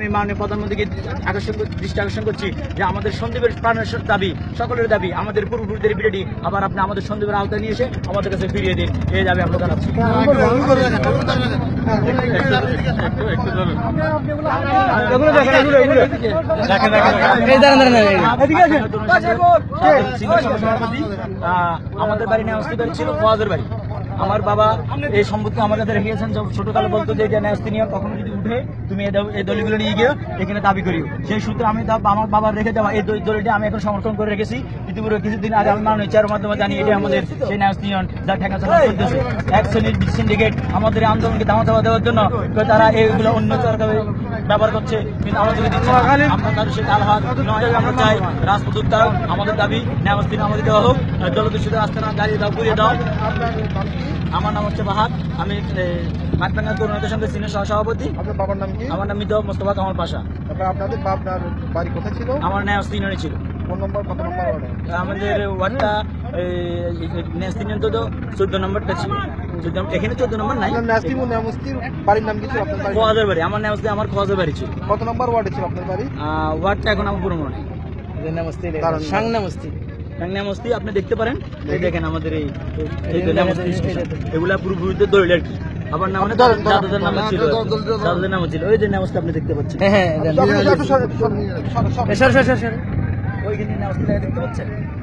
আমি মাননীয় প্রধানমন্ত্রীকে আকর্ষণ কর- দৃষ্টি আকর্ষণ করছি যে আমাদের সন্দীপের প্রাণের দাবি সকলের দাবি আমাদের পূর্বপুরুষদের বিরোধী আবার আপনি আমাদের সন্দীপের আওতায় নিয়ে এসে আমাদের কাছে ফিরিয়ে দিন। এই দাবি আমরা জানাচ্ছি। আমাদের বাড়ি নেওয়া বাড়ি ছিল ফোয়াজের বাড়ি। আমার বাবা এই সম্পত্তি আমার কাছে রেখেছেন ছোটকালে বলতো যে এটা ন্যাস্তি নিয়ে কখনো যদি উঠে তুমি এই দল- এই দলিলগুলো নিয়ে গিয়ে এখানে দাবি করিও। সেই সূত্রে আমি আমার বাবার রেখে দেওয়া এই দল- দলিলটি আমি এখন সমর্থন করে রেখেছি। ইতিপূর্বে কিছুদিন আগে আমি মাননীয় চেয়ার মাধ্যমে জানি এটা আমাদের সেই ন্যাস্তি ইউনিয়ন যা ঠেকা চালা এক শ্রেণির সিন্ডিকেট আমাদের আন্দোলনকে ধামা চাপা দেওয়ার জন্য তারা এইগুলো অন্য সরকারে ব্যবহার করছে। কিন্তু আমাদেরকে দিচ্ছে। আমরা তাদের সাথে আলহাত নয় আমরা চাই উত্তারণ আমাদের দাবি ন্যায়স্থিতি আমাদের দেওয়া হোক। দলদূষিত রাস্তা না দাঁড়িয়ে দাও ঘুরিয়ে দাও। আমার নাম হচ্ছে বাহাদ। আমি মাতবাঙ্গা তরুণতার সঙ্গে সিনিয়র সহসভাপতি আপনার বাবার নাম কি? আমার নাম মিদ মোস্তফা কামাল পাশা। তারপরে আপনাদের বা আপনার বাড়ি কোথায় ছিল? আমার ন্যায়স্থ ইউনিয়নে ছিল। ফোন নম্বর কত নম্বর ওয়ার্ডে? আমাদের ওয়ার্ডটা তো চোদ্দ নম্বরটা ছিল। এখানে চোদ্দ নম্বর নাই। বাড়ির নাম কি ছিল আপনার বাড়ি খোয়াজের বাড়ি। আমার আমার খোয়াজের বাড়ি ছিল। কত নম্বর ওয়ার্ডে ছিল আপনার বাড়ি? ওয়ার্ডটা এখন আমার পুরো মনে নেই এই নামস্তি সাং নামস্তি নামস্তি আপনি দেখতে পারেন। এই দেখেন আমাদের এই। এগুলা পুরোপুরিতে দলিল আর কি। আবার নাম। দাদাদের নাম ছিল দাদাদের নাম। ছিল। ওই যে নামস্তি আপনি দেখতে পাচ্ছেন। হ্যাঁ হ্যাঁ ওইখানে নামস্তি দেখতে পাচ্ছেন।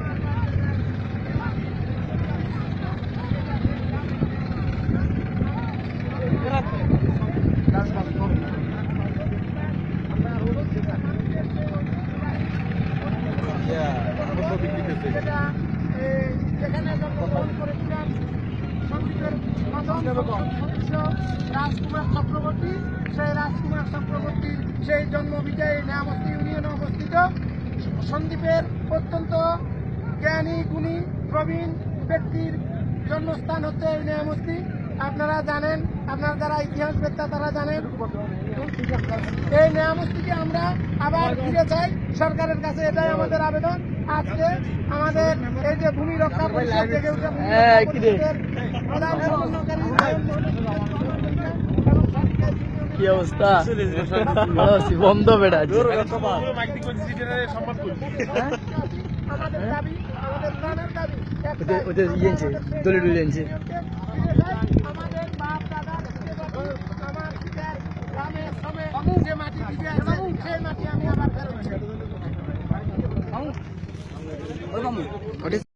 জন্মগ্রহণ রাজকুমার চক্রবর্তী, সেই রাজকুমার চক্রবর্তী সেই জন্ম বিজয়ী নামস্তি ইউনিয়নে অবস্থিত। সন্দীপের অত্যন্ত জ্ঞানী, গুণী, প্রবীণ ব্যক্তির জন্মস্থান হচ্ছে এই নামস্তি আপনারা জানেন আপনারা যারা ইতিহাসবেত্তা তারা জানেন। এই নিয়ামতিকে আমরা আবার ফিরে চাই। সরকারের কাছে এটাই আমাদের আবেদন। আজকে আমাদের এই যে ভূমি রক্ষা পরিষদ জেগে উঠে ভূমি রক্ষা কি রে? পরিষদের প্রধান কি অবস্থা? ভালো আছি বন্ধ বেটা আমাদের দাবি আমাদের প্রাণের দাবি। ওদের ওদের দলিল আছে